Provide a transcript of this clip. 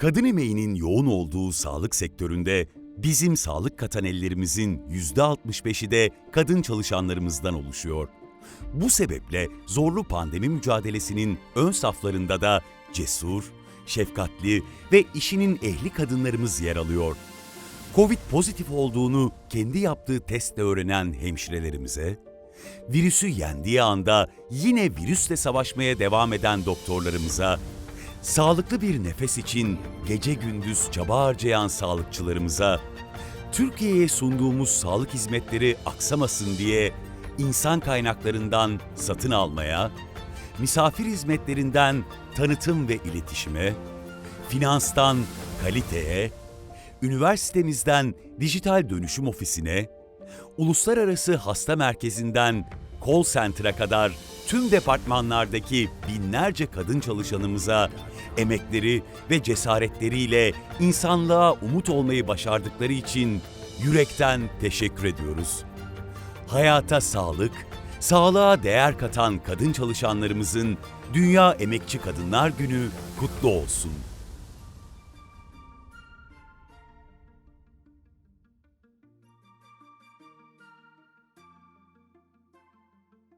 Kadın emeğinin yoğun olduğu sağlık sektöründe bizim sağlık katan ellerimizin %65'i de kadın çalışanlarımızdan oluşuyor. Bu sebeple zorlu pandemi mücadelesinin ön saflarında da cesur, şefkatli ve işinin ehli kadınlarımız yer alıyor. Covid pozitif olduğunu kendi yaptığı testle öğrenen hemşirelerimize, virüsü yendiği anda yine virüsle savaşmaya devam eden doktorlarımıza, sağlıklı bir nefes için gece gündüz çaba harcayan sağlıkçılarımıza, Türkiye'ye sunduğumuz sağlık hizmetleri aksamasın diye insan kaynaklarından satın almaya, misafir hizmetlerinden tanıtım ve iletişime, finanstan kaliteye, üniversitemizden dijital dönüşüm ofisine, uluslararası hasta merkezinden call center'a kadar tüm departmanlardaki binlerce kadın çalışanımıza emekleri ve cesaretleriyle insanlığa umut olmayı başardıkları için yürekten teşekkür ediyoruz. Hayata sağlık, sağlığa değer katan kadın çalışanlarımızın Dünya Emekçi Kadınlar Günü kutlu olsun.